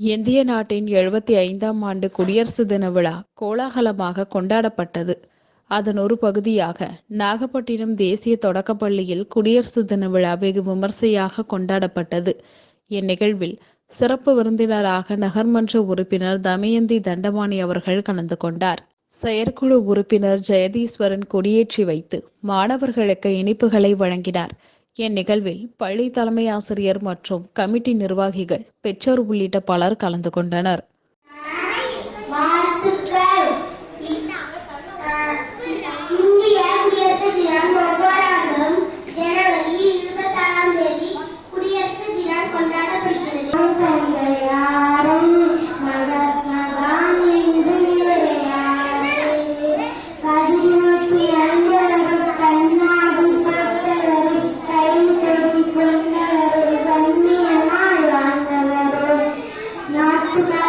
இந்திய நாட்டின் எழுபத்தி ஐந்தாம் ஆண்டு குடியரசு தின விழா கோலாகலமாக கொண்டாடப்பட்டது. அதன் ஒரு பகுதியாக நாகப்பட்டினம் தேசிய தொடக்கப்பள்ளியில் குடியரசு தின விழா வெகு விமர்சையாக கொண்டாடப்பட்டது. இந்நிகழ்வில் சிறப்பு விருந்தினராக நகர்மன்ற உறுப்பினர் தமயந்தி தண்டபாணி அவர்கள் கலந்து கொண்டார். செயற்குழு உறுப்பினர் ஜெயதீஸ்வரன் கொடியேற்றி வைத்து மாணவர்களுக்கு இனிப்புகளை வழங்கினார். இந்நிகழ்வில் பள்ளி தலைமை ஆசிரியர் மற்றும் கமிட்டி நிர்வாகிகள் பெற்றோர் உள்ளிட்ட பலர் கலந்து கொண்டனர். கொண்டாடப்படுகிறது. Thank you.